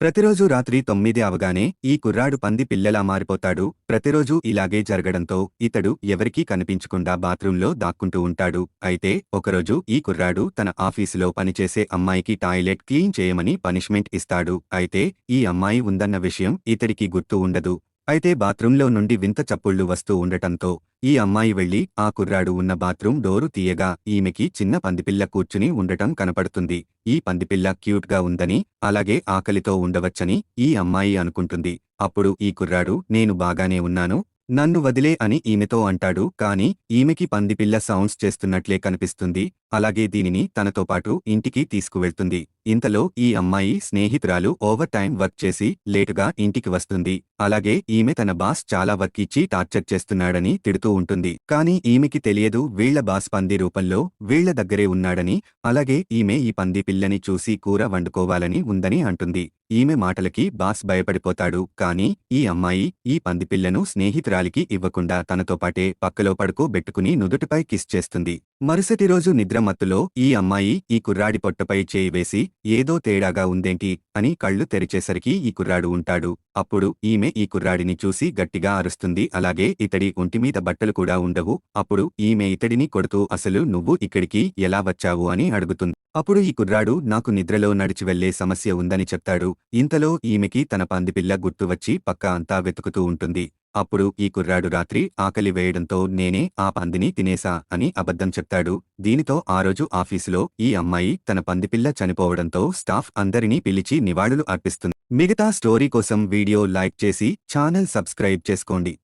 ప్రతిరోజు రాత్రి తొమ్మిది అవగానే ఈ కుర్రాడు పంది పిల్లలా మారిపోతాడు. ప్రతిరోజు ఇలాగే జరగడంతో ఇతడు ఎవరికీ కనిపించకుండా బాత్రూంలో దాక్కుంటూ ఉంటాడు. అయితే ఒకరోజు ఈ కుర్రాడు తన ఆఫీసులో పనిచేసే అమ్మాయికి టాయిలెట్ క్లీన్ చేయమని పనిష్మెంట్ ఇస్తాడు. అయితే ఈ అమ్మాయి ఉందన్న విషయం ఇతడికి గుర్తు ఉండదు. అయితే బాత్రూంలో నుండి వింత చప్పుళ్ళు వస్తూ ఉండటంతో ఈ అమ్మాయి వెళ్ళి ఆ కుర్రాడు ఉన్న బాత్రూం డోరు తీయగా ఈమెకి చిన్న పందిపిల్ల కూర్చుని ఉండటం కనపడుతుంది. ఈ పందిపిల్ల క్యూట్గా ఉందని అలాగే ఆకలితో ఉండవచ్చని ఈ అమ్మాయి అనుకుంటుంది. అప్పుడు ఈ కుర్రాడు నేను బాగానే ఉన్నాను నన్ను వదిలే అని ఈమెతో అంటాడు. కాని ఈమెకి పందిపిల్ల సౌండ్స్ చేస్తున్నట్లే కనిపిస్తుంది. అలాగే దీనిని తనతో పాటు ఇంటికి తీసుకువెళ్తుంది. ఇంతలో ఈ అమ్మాయి స్నేహితురాలు ఓవర్ టైం వర్క్ చేసి లేటుగా ఇంటికి వస్తుంది. అలాగే ఈమె తన బాస్ చాలా వర్క్ ఇచ్చి టార్చర్ చేస్తున్నాడని తిడుతూ ఉంటుంది. కానీ ఈమెకి తెలియదు వీళ్ళ బాస్ పంది రూపంలో వీళ్ళ దగ్గరే ఉన్నాడని అలాగే ఈమె ఈ పంది పిల్లని చూసి కూర వండుకోవాలని ఉందని అంటుంది. ఈమె మాటలకి బాస్ భయపడిపోతాడు. కాని ఈ అమ్మాయి ఈ పందిపిల్లను స్నేహితురాలికి ఇవ్వకుండా తనతో పాటే పక్కలో పడుకోబెట్టుకుని నుదుటిపై కిస్ చేస్తుంది. మరుసటి రోజు నిద్రమత్తులో ఈ అమ్మాయి ఈ కుర్రాడి పొట్టపై చేయి వేసి ఏదో తేడాగా ఉందేంటి? అని కళ్ళు తెరిచేసరికి ఈ కుర్రాడు ఉంటాడు. అప్పుడు ఈమె ఈ కుర్రాడిని చూసి గట్టిగా అరుస్తుంది. అలాగే ఇతడి ఒంటిమీద బట్టలు కూడా ఉండవు. అప్పుడు ఈమె ఇతడిని కొడుతూ అసలు నువ్వు ఇక్కడికి ఎలా వచ్చావు? అని అడుగుతుంది. అప్పుడు ఈ కుర్రాడు నాకు నిద్రలో నడిచి వెళ్ళే సమస్య ఉందని చెప్తాడు. ఇంతలో ఈమెకి తన పందిపిల్ల గుర్తు వచ్చి పక్క అంతా వెతుకుతూ ఉంటుంది. అప్పుడు ఈ కుర్రాడు రాత్రి ఆకలి వేయడంతో నేనే ఆ పందిని తినేసా అని అబద్ధం చెప్తాడు. దీనితో ఆ రోజు ఆఫీసులో ఈ అమ్మాయి తన పందిపిల్ల చనిపోవడంతో స్టాఫ్ అందరినీ పిలిచి నివాళులు అర్పిస్తుంది. మిగతా స్టోరీ కోసం వీడియో లైక్ చేసి ఛానల్ సబ్స్క్రైబ్ చేసుకోండి.